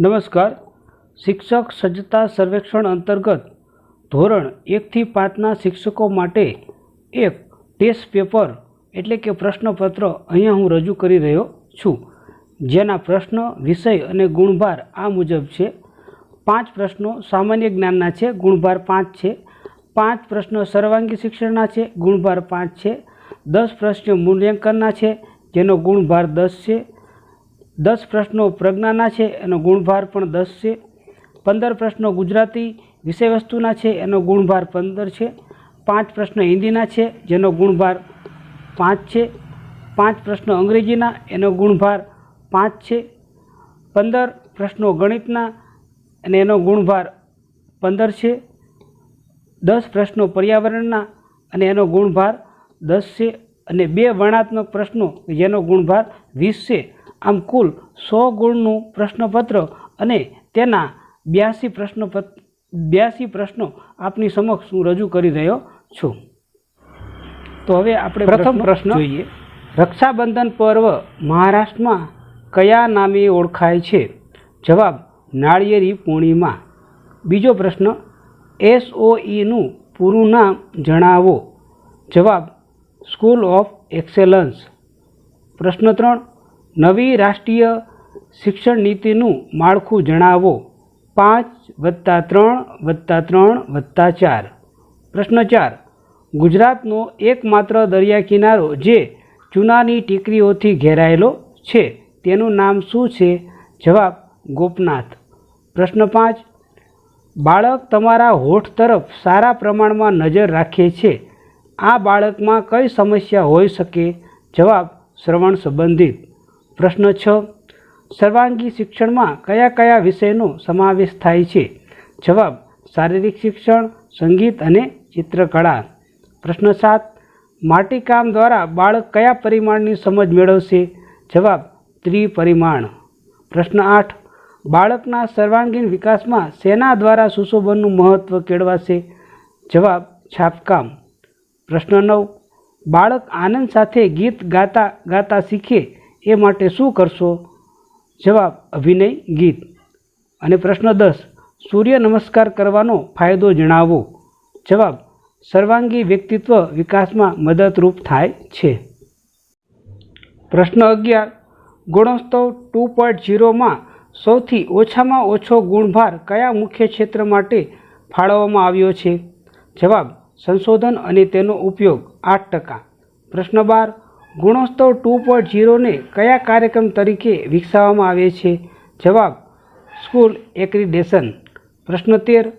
નમસ્કાર. શિક્ષક સજ્જતા સર્વેક્ષણ અંતર્ગત ધોરણ એકથી પાંચના શિક્ષકો માટે એક ટેસ્ટ પેપર એટલે કે પ્રશ્નપત્ર અહીંયા હું રજૂ કરી રહ્યો છું. જેના પ્રશ્ન, વિષય અને ગુણભાર આ મુજબ છે. પાંચ પ્રશ્નો સામાન્ય જ્ઞાનના છે, ગુણભાર પાંચ છે. પાંચ પ્રશ્નો સર્વાંગી શિક્ષણના છે, ગુણભાર પાંચ છે. દસ પ્રશ્નો મૂલ્યાંકનના છે, જેનો ગુણભાર દસ છે. દસ પ્રશ્નો પ્રજ્ઞાના છે, એનો ગુણભાર પણ દસ છે. પંદર પ્રશ્નો ગુજરાતી વિષયવસ્તુના છે, એનો ગુણભાર પંદર છે. પાંચ પ્રશ્નો હિન્દીના છે, જેનો ગુણભાર પાંચ છે. પાંચ પ્રશ્નો અંગ્રેજીના, એનો ગુણભાર પાંચ છે. પંદર પ્રશ્નો ગણિતના, અને એનો ગુણભાર પંદર છે. દસ પ્રશ્નો પર્યાવરણના, અને એનો ગુણભાર દસ છે. અને બે વર્ણાત્મક પ્રશ્નો, જેનો ગુણભાર વીસ છે. આમ કુલ સો ગુણનું પ્રશ્નપત્ર અને તેના બ્યાસી પ્રશ્નપત્ર બ્યાસી પ્રશ્નો આપની સમક્ષ હું રજૂ કરી રહ્યો છું. તો હવે આપણે પ્રથમ પ્રશ્ન જોઈએ. રક્ષાબંધન પર્વ મહારાષ્ટ્રમાં કયા નામે ઓળખાય છે? જવાબ નાળિયેરી પૂર્ણિમા. બીજો પ્રશ્ન એસઓઈનું પૂરું નામ જણાવો. જવાબ સ્કૂલ ઓફ એક્સેલન્સ. પ્રશ્ન ત્રણ નવી રાષ્ટ્રીય શિક્ષણ નીતિનું માળખું જણાવો. પાંચ વત્તા ત્રણ વત્તા ત્રણ વત્તા ચાર. પ્રશ્ન ચાર. ગુજરાતનો એકમાત્ર દરિયા કિનારો જે ચૂનાની ટીકરીઓથી ઘેરાયેલો છે, તેનું નામ શું છે? જવાબ ગોપનાથ. પ્રશ્ન પાંચ. બાળક તમારા હોઠ તરફ સારા પ્રમાણમાં નજર રાખે છે. આ બાળકમાં કઈ સમસ્યા હોઈ શકે? જવાબ શ્રવણ સંબંધિત. પ્રશ્ન છ. સર્વાંગી શિક્ષણમાં કયા કયા વિષયનો સમાવેશ થાય છે? જવાબ, શારીરિક શિક્ષણ, સંગીત અને ચિત્રકળા. પ્રશ્ન સાત, માટીકામ દ્વારા બાળક કયા પરિમાણની સમજ મેળવશે? જવાબ, ત્રિપરિમાણ. પ્રશ્ન આઠ, બાળકના સર્વાંગીણ વિકાસમાં સેના દ્વારા સુશોભનનું મહત્ત્વ કેળવાશે? જવાબ, છાપકામ. પ્રશ્ન નવ, બાળક આનંદ સાથે ગીત ગાતા ગાતા શીખે? એ માટે શું કરશો? જવાબ, અભિનય ગીત. અને પ્રશ્ન દસ, સૂર્ય નમસ્કાર કરવાનો ફાયદો જણાવો. જવાબ, સર્વાંગી વ્યક્તિત્વ વિકાસમાં મદદરૂપ થાય છે. પ્રશ્ન અગિયાર, ગુણોત્સવ ટુ પોઈન્ટ ઝીરોમાં સૌથી ઓછામાં ઓછો ગુણભાર કયા મુખ્ય ક્ષેત્ર માટે ફાળવવામાં આવ્યો છે? જવાબ, સંશોધન અને તેનો ઉપયોગ આઠ ટકા. પ્રશ્ન બાર ગુણોત્સવ ટુ પોઈન્ટ ઝીરોને કયા કાર્યક્રમ તરીકે વિકસાવવામાં આવે છે? જવાબ, સ્કૂલ એક્રિડેશન. પ્રશ્ન તેર,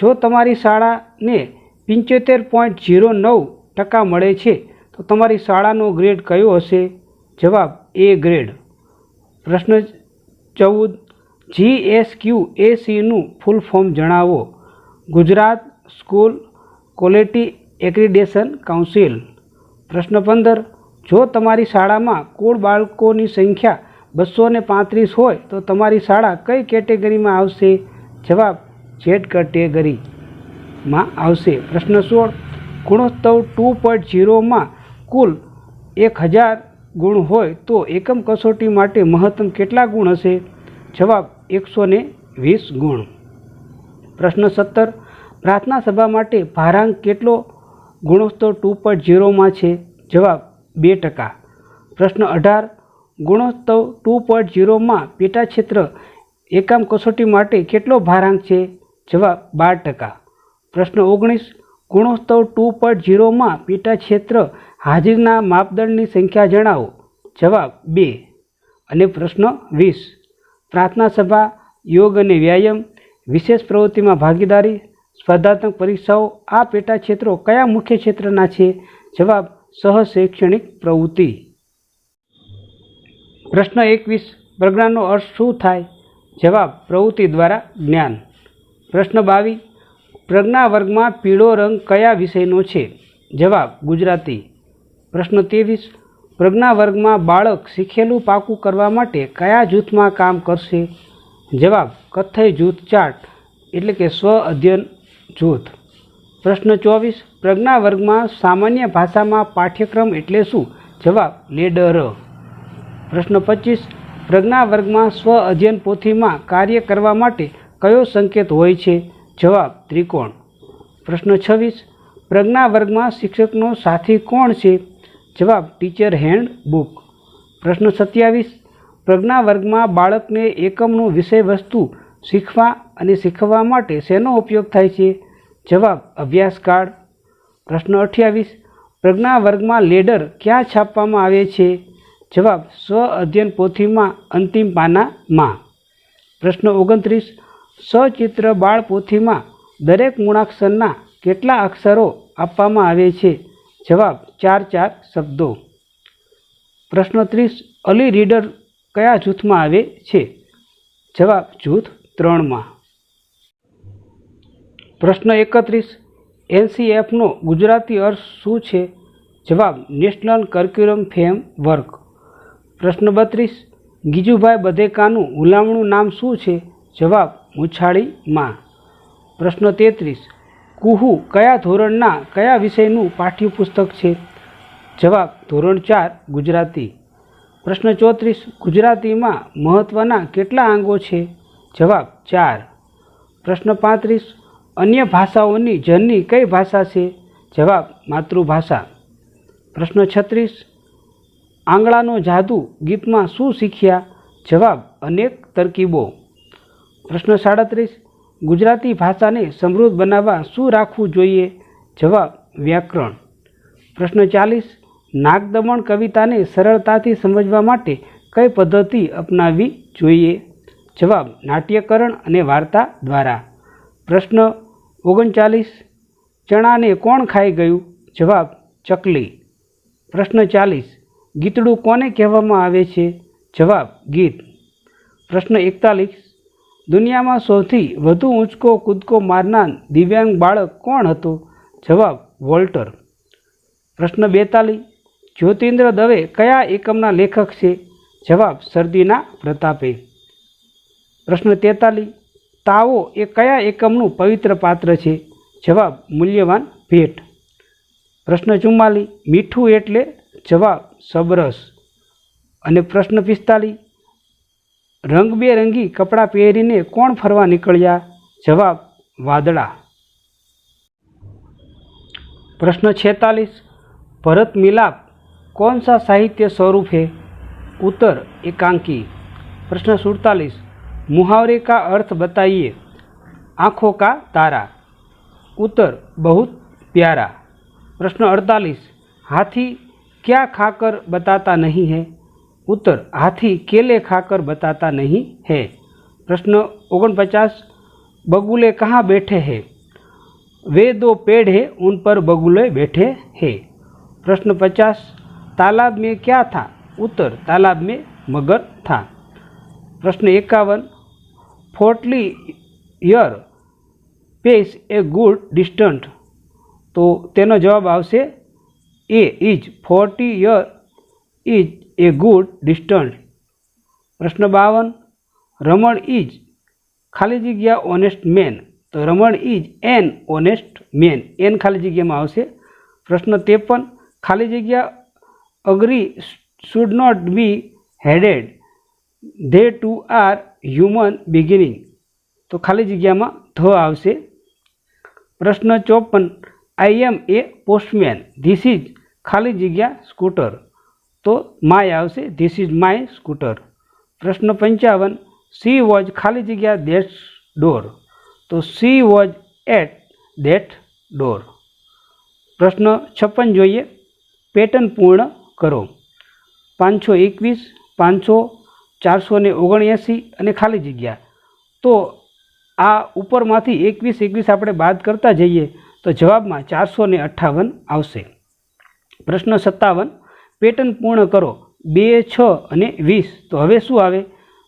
જો તમારી શાળાને પંચોતેર પોઈન્ટ ઝીરો નવ ટકા મળે છે, તો તમારી શાળાનો ગ્રેડ કયો હશે? જવાબ, એ ગ્રેડ. પ્રશ્ન ચૌદ જી એસ ક્યુ એ સીનું ફૂલ ફોર્મ જણાવો. Gujarat school quality accreditation council. પ્રશ્ન પંદર જો તમારી શાળામાં કુલ બાળકોની સંખ્યા બસો ને પાંત્રીસ હોય, તો તમારી શાળા કઈ કેટેગરીમાં આવશે? જવાબ જેડ કેટેગરીમાં આવશે. પ્રશ્ન સોળ. ગુણોત્સવ ટુ પોઈન્ટ ઝીરોમાં કુલ એક હજાર ગુણ હોય, તો એકમ કસોટી માટે મહત્તમ કેટલા ગુણ હશે? જવાબ એકસો વીસ ગુણ. પ્રશ્ન સત્તર. પ્રાર્થના સભા માટે ભારાંક કેટલો ગુણોત્સવ ટુ પોઈન્ટ ઝીરોમાં છે? જવાબ બે ટકા. પ્રશ્ન અઢાર ગુણોત્સવ ટુ પોઈન્ટ ઝીરોમાં પેટા ક્ષેત્ર એકામ કસોટી માટે કેટલો ભારાંક છે? જવાબ બાર ટકા. પ્રશ્ન ઓગણીસ ગુણોત્સવ ટુ પોઈન્ટ ઝીરોમાં પેટા ક્ષેત્ર હાજરીના માપદંડની સંખ્યા જણાવો. જવાબ બે. અને પ્રશ્ન વીસ. પ્રાર્થના સભા, યોગ અને વ્યાયામ, વિશેષ પ્રવૃત્તિમાં ભાગીદારી, સ્પર્ધાત્મક પરીક્ષાઓ, આ પેટા ક્ષેત્રો કયા મુખ્ય ક્ષેત્રના છે? જવાબ સહ શૈક્ષણિક પ્રવૃત્તિ. પ્રશ્ન એકવીસ પ્રજ્ઞાનો અર્થ શું થાય? જવાબ, પ્રવૃત્તિ દ્વારા જ્ઞાન. પ્રશ્ન બાવીસ, પ્રજ્ઞા વર્ગમાં પીળો રંગ કયા વિષયનો છે? જવાબ, ગુજરાતી. પ્રશ્ન ત્રેવીસ, પ્રજ્ઞા વર્ગમાં બાળક શીખેલું પાકું કરવા માટે કયા જૂથમાં કામ કરશે? જવાબ, કથ્થઈ જૂથ ચાર્ટ, એટલે કે સ્વ અધ્યયન જૂથ. પ્રશ્ન ચોવીસ, પ્રજ્ઞા વર્ગમાં સામાન્ય ભાષામાં પાઠ્યક્રમ એટલે શું? જવાબ, લેડર. પ્રશ્ન પચીસ, પ્રજ્ઞા વર્ગમાં સ્વ અધ્યયન પોથીમાં કાર્ય કરવા માટે કયો સંકેત હોય છે? જવાબ, ત્રિકોણ. પ્રશ્ન છવ્વીસ, પ્રજ્ઞા વર્ગમાં શિક્ષકનો સાથી કોણ છે? જવાબ, ટીચર હેન્ડ બુક. પ્રશ્ન સત્યાવીસ, પ્રજ્ઞા વર્ગમાં બાળકને એકમનું વિષય વસ્તુ શીખવા અને શીખવવા માટે શેનો ઉપયોગ થાય છે? જવાબ, અભ્યાસ કાર્ડ પ્રશ્ન અઠ્યાવીસ, પ્રજ્ઞા વર્ગમાં લેડર ક્યાં છાપવામાં આવે છે? જવાબ, સ્વ અધ્યયન પોથીમાં અંતિમ પાનામાં. પ્રશ્ન ઓગણત્રીસ સચિત્ર બાળ પોથીમાં દરેક મૂળાક્ષરના કેટલા અક્ષરો આપવામાં આવે છે? જવાબ, ચાર ચાર શબ્દો. પ્રશ્ન ત્રીસ, અલી રીડર કયા જૂથમાં આવે છે? જવાબ, જૂથ ત્રણમાં. પ્રશ્ન એકત્રીસ, એનસીએફનો ગુજરાતી અર્થ શું છે? જવાબ, નેશનલ કરિક્યુલમ ફેમ વર્ક પ્રશ્ન બત્રીસ, ગીજુભાઈ બધેકાનું હુલામણું નામ શું છે? જવાબ, મુછાળી માં. પ્રશ્ન તેત્રીસ, કુહુ કયા ધોરણના, કયા વિષયનું પાઠ્યપુસ્તક છે? જવાબ, ધોરણ ચાર, ગુજરાતી. પ્રશ્ન ચોત્રીસ, ગુજરાતીમાં મહત્ત્વના કેટલા અંગો છે? જવાબ, ચાર. પ્રશ્ન પાંત્રીસ અન્ય ભાષાઓની જનની કઈ ભાષા છે? જવાબ, માતૃભાષા. પ્રશ્ન છત્રીસ, આંગળાનો જાદુ ગીતમાં શું શીખ્યા? જવાબ, અનેક તરકીબો. પ્રશ્ન સાડત્રીસ, ગુજરાતી ભાષાને સમૃદ્ધ બનાવવા શું રાખવું જોઈએ? જવાબ, વ્યાકરણ. પ્રશ્ન ચાલીસ, નાગદમણ કવિતાને સરળતાથી સમજવા માટે કઈ પદ્ધતિ અપનાવવી જોઈએ? જવાબ, નાટ્યકરણ અને વાર્તા દ્વારા. પ્રશ્ન ઓગણચાલીસ, ચણાને કોણ ખાઈ ગયું? જવાબ, ચકલી. પ્રશ્ન ચાલીસ, ગીતડું કોને કહેવામાં આવે છે? જવાબ, ગીત. પ્રશ્ન એકતાલીસ, દુનિયામાં સૌથી વધુ ઊંચકો કૂદકો મારનાર દિવ્યાંગ બાળક કોણ હતું? જવાબ, વોલ્ટર. પ્રશ્ન બેતાલીસ, જ્યોતિન્દ્ર દવે કયા એકમના લેખક છે? જવાબ, શરદીના પ્રતાપે. પ્રશ્ન તેતાલીસ તાવો એ કયા એકમનું પવિત્ર પાત્ર છે? જવાબ, મૂલ્યવાન ભેટ. પ્રશ્ન ચુમ્માલી મીઠું એટલે? જવાબ, સબરસ. અને પ્રશ્ન પિસ્તાલી રંગબેરંગી કપડાં પહેરીને કોણ ફરવા નીકળ્યા? જવાબ, વાદળા. પ્રશ્ન છેતાલીસ, ભરત મિલાપ કોણ સાહિત્ય સ્વરૂપ? હે ઉત્તર, એકાંકી. પ્રશ્ન સુડતાલીસ मुहावरे का अर्थ बताइए। आँखों का तारा। उत्तर, बहुत प्यारा। प्रश्न अड़तालीस, हाथी क्या खाकर बताता नहीं है? उत्तर, हाथी केले खाकर बताता नहीं है। प्रश्न ओगनपचास बगुले कहाँ बैठे हैं? वे दो पेड़ है, उन पर बगुले बैठे हैं। प्रश्न पचास, तालाब में क्या था? उत्तर, तालाब में मगर था। प्रश्न इक्यावन forty year pace a good distant. તો તેનો જવાબ આવશે a is forty year is a good distant. પ્રશ્ન બાવન, રમણ ઇઝ ખાલી જગ્યા ઓનેસ્ટ મેન. તો Raman is an honest man. An ખાલી જગ્યામાં આવશે. પ્રશ્ન ત્રેપન, ખાલી જગ્યા agree should not be headed. They two are human beginning તો ખાલી જગ્યામાં ધ આવશે. પ્રશ્ન ચોપન I am a postman this is ખાલી જગ્યા સ્કૂટર. તો માય આવશે. ધીસ ઇઝ માય સ્કૂટર પ્રશ્ન પંચાવન સી વોઝ ખાલી જગ્યા દેટ ડોર તો she was at that door પ્રશ્ન છપ્પન જોઈએ. પેટર્ન પૂર્ણ કરો. પાંચસો એકવીસ, પાંચસો ચારસો ને ઓગણએંસી અને ખાલી જગ્યા. તો આ ઉપરમાંથી એકવીસ એકવીસ આપણે બાદ કરતા જઈએ તો જવાબમાં ચારસો ને અઠ્ઠાવન આવશે. પ્રશ્ન સત્તાવન, પેટર્ન પૂર્ણ કરો. બે, છ અને વીસ. તો હવે શું આવે?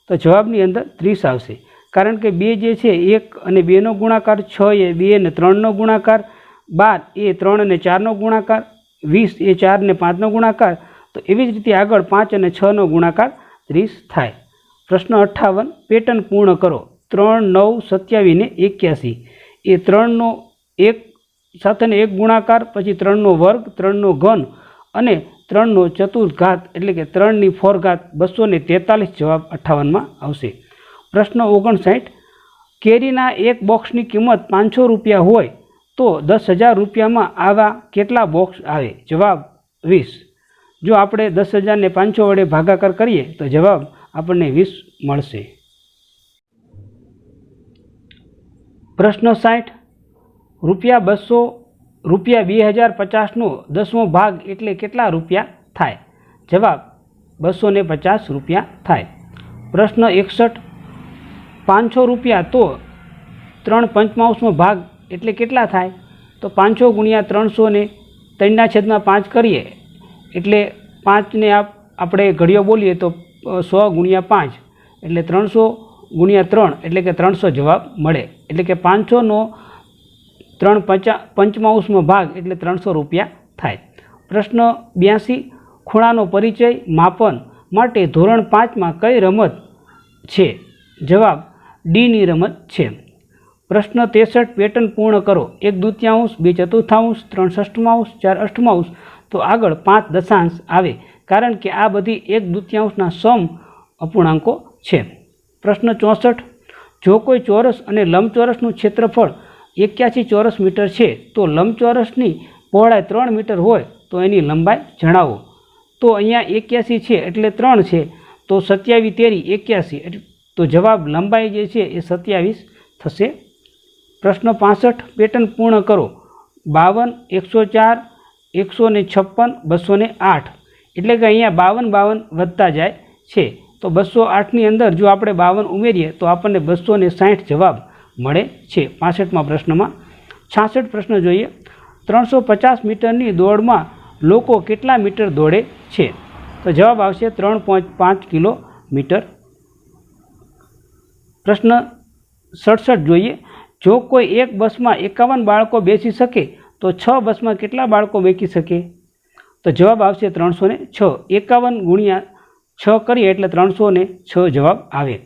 તો જવાબની અંદર ત્રીસ આવશે. કારણ કે બે જે છે, એક અને બેનો ગુણાકાર, છ એ બે અને ત્રણનો ગુણાકાર, બાર એ ત્રણ અને ચારનો ગુણાકાર, વીસ એ ચાર અને પાંચનો ગુણાકાર. તો એવી જ રીતે આગળ પાંચ અને છનો ગુણાકાર ત્રીસ થાય. પ્રશ્ન અઠ્ઠાવન પેટર્ન પૂર્ણ કરો. ત્રણ, નવ, સત્યાવીસ ને એક્યાસી. એ ત્રણનો એક સાથેનો એક ગુણાકાર, પછી ત્રણનો વર્ગ, ત્રણનો ઘન અને ત્રણનો ચતુર્ઘાત, એટલે કે ત્રણની ફોર ઘાત બસો ને તેતાલીસ જવાબ અઠ્ઠાવનમાં આવશે. પ્રશ્ન ઓગણસાઠ, કેરીના એક બોક્સની કિંમત પાંચસો રૂપિયા હોય તો દસ હજાર રૂપિયામાં આવા કેટલા બોક્સ આવે? જવાબ વીસ. જો આપણે દસ હજારને પાંચસો વડે ભાગાકાર કરીએ, તો જવાબ આપણને વીસ મળશે. પ્રશ્ન સાઠ, રૂપિયા બસો, રૂપિયા બે હજાર પચાસનો દસમો ભાગ એટલે કેટલા રૂપિયા થાય? જવાબ, બસો ને પચાસ રૂપિયા થાય. પ્રશ્ન એકસઠ, પાંચસો રૂપિયા તો ત્રણ પંચમાંશનો ભાગ એટલે કેટલા થાય? તો પાંચસો ગુણ્યા ત્રણસો ને ત્રણના છેદમાં પાંચ કરીએ એટલે પાંચને આપ, આપણે ઘડીઓ બોલીએ તો સો ગુણ્યા પાંચ, એટલે ત્રણસો ગુણ્યા ત્રણ, એટલે કે ત્રણસો જવાબ મળે. એટલે કે પાંચસોનો ત્રણ પંચા પંચમાંશનો ભાગ એટલે ત્રણસો રૂપિયા થાય. પ્રશ્ન બ્યાસી, ખૂણાનો પરિચય માપન માટે ધોરણ પાંચમાં કઈ રમત છે? જવાબ, ડીની રમત છે. પ્રશ્ન ત્રેસઠ, પેટર્ન પૂર્ણ કરો. એક દૂત્યાંશ, બે ચતુર્થાંશ, ત્રણ ષષ્ઠમાંશ, ચાર અષ્ટમાંશ તો આગળ પાંચ દશાંશ આવે, કારણ કે આ બધી એક દૂત્યાંશના સમ અપૂર્ણાંકો છે. પ્રશ્ન ચોસઠ, જો કોઈ ચોરસ અને લંબચોરસનું ક્ષેત્રફળ એક્યાસી ચોરસ મીટર છે, તો લંબચોરસની પહોળાઈ ત્રણ મીટર હોય, તો એની લંબાઈ જણાવો. તો અહીંયા એક્યાસી છે એટલે ત્રણ છે, તો સત્યાવીસ તેરી એક્યાસી તો જવાબ લંબાઈ જે છે એ સત્યાવીસ થશે. પ્રશ્ન પાસઠ, પેટર્ન પૂર્ણ કરો. બાવન, એકસો ચાર એકસો ને છપ્પન, બસો ને આઠ. એટલે કે અહીંયા બાવન બાવન વધતા જાય છે. તો બસો આઠની અંદર જો આપણે બાવન ઉમેરીએ તો આપણને બસો ને સાઠ જવાબ મળે છે. પાસઠમાં પ્રશ્નમાં છાસઠ પ્રશ્ન જોઈએ. ત્રણસો પચાસ મીટરની દોડમાં લોકો કેટલા મીટર દોડે છે? તો જવાબ આવશે ત્રણ પોઈન્ટ પાંચ કિલોમીટર પ્રશ્ન સડસઠ જોઈએ. જો કોઈ એક બસમાં એકાવન બાળકો બેસી શકે તો છ બસમાં કેટલા બાળકો બેસી શકે? તો જવાબ આવશે ત્રણસો ને છ. એકાવન ગુણ્યા છ કરીએ એટલે ત્રણસો ને છ જવાબ આવે.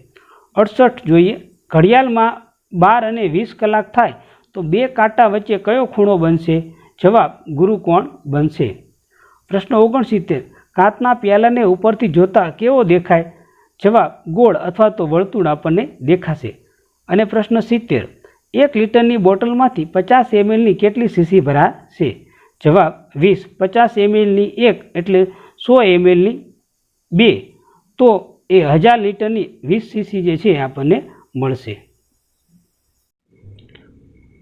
અડસઠ જોઈએ. ઘડિયાળમાં બાર અને વીસ કલાક થાય તો બે કાંટા વચ્ચે કયો ખૂણો બનશે? જવાબ ગુરુકોણ બનશે? પ્રશ્ન ઓગણસિત્તેર. કાચના પ્યાલાને ઉપરથી જોતા કેવો દેખાય? જવાબ, ગોળ અથવા તો વર્તુળ આપણને દેખાશે. અને પ્રશ્ન સિત્તેર. એક લીટરની બોટલમાંથી પચાસ એમએલની કેટલી સીસી ભરાશે? જવાબ, વીસ. પચાસ એમએલની એક એટલે સો એમએલની બે. તો એ હજાર લીટરની વીસ સીસી જે છે એ આપણને મળશે.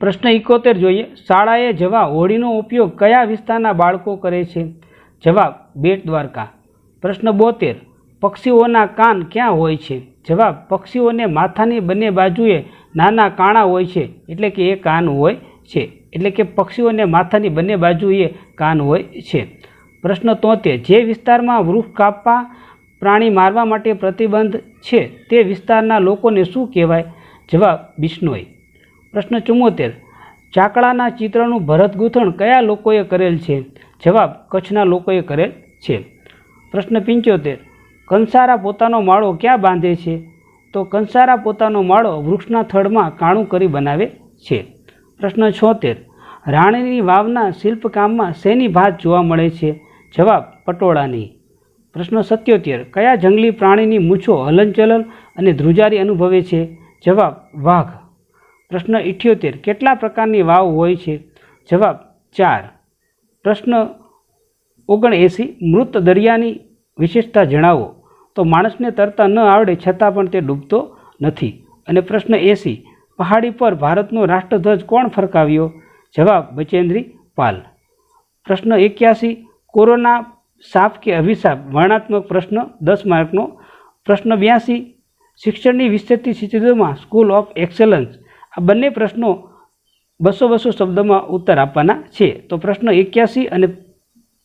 પ્રશ્ન ઇકોતેર જોઈએ. શાળાએ જવા હોડીનો ઉપયોગ કયા વિસ્તારના બાળકો કરે છે? જવાબ, બેટ દ્વારકા. પ્રશ્ન બોતેર. પક્ષીઓના કાન ક્યાં હોય છે? જવાબ, પક્ષીઓને માથાની બંને બાજુએ નાના કાણા હોય છે, એટલે કે એ કાન હોય છે, એટલે કે પક્ષીઓને માથાની બંને બાજુએ કાન હોય છે. પ્રશ્ન તોતેર, જે વિસ્તારમાં વૃક્ષ કાપવા પ્રાણી મારવા માટે પ્રતિબંધ છે, તે વિસ્તારના લોકોને શું કહેવાય? જવાબ, બિશ્નોઈ. પ્રશ્ન ચુમ્મોતેર, ચાકડાના ચિત્રનું ભરત ગૂંથણ કયા લોકોએ કરેલ છે? જવાબ, કચ્છના લોકોએ કરેલ છે. પ્રશ્ન પંચોતેર કંસારા પોતાનો માળો ક્યાં બાંધે છે? તો કંસારા પોતાનો માળો વૃક્ષના થડમાં કાણું કરી બનાવે છે. પ્રશ્ન છોતેર. રાણીની વાવના શિલ્પકામમાં શેની ભાત જોવા મળે છે? જવાબ, પટોળાની. પ્રશ્ન સત્યોતેર. કયા જંગલી પ્રાણીની મૂછો હલનચલન અને ધ્રુજારી અનુભવે છે? જવાબ, વાઘ. પ્રશ્ન ઇઠ્યોતેર. કેટલા પ્રકારની વાવ હોય છે? જવાબ, ચાર. પ્રશ્ન ઓગણએંસી. મૃત દરિયાની વિશેષતા જણાવો. તો માણસને તરતા ન આવડે છતાં પણ તે ડૂબતો નથી. અને પ્રશ્ન એસી પહાડી પર ભારતનો રાષ્ટ્રધ્વજ કોણ ફરકાવ્યો? જવાબ, બચેન્દ્રી પાલ. પ્રશ્ન એક્યાસી, કોરોના સાપ કે અભિશાપ? વર્ણાત્મક પ્રશ્ન દસ માર્કનો. પ્રશ્ન બ્યાસી, શિક્ષણની વિસ્તૃતિ સિદ્ધિઓમાં સ્કૂલ ઓફ એક્સેલન્સ? આ બંને પ્રશ્નો બસો બસો શબ્દોમાં ઉત્તર આપવાના છે. તો પ્રશ્ન એક્યાસી અને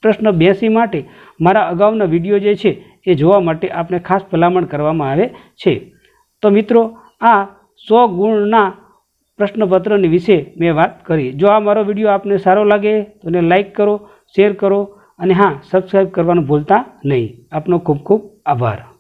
પ્રશ્ન બ્યાસી માટે મારા અગાઉના વીડિયો જે છે એ જોવા માટે આપણે ખાસ ભલામણ કરવામાં આવે છે. તો મિત્રો, આ સો ગુણના પ્રશ્નપત્રની વિશે મેં વાત કરી. જો આ મારો વીડિયો આપને સારો લાગે, તો એને લાઈક કરો, શેર કરો અને હા સબસ્ક્રાઈબ કરવાનું ભૂલતા નહીં. આપનો ખૂબ ખૂબ આભાર.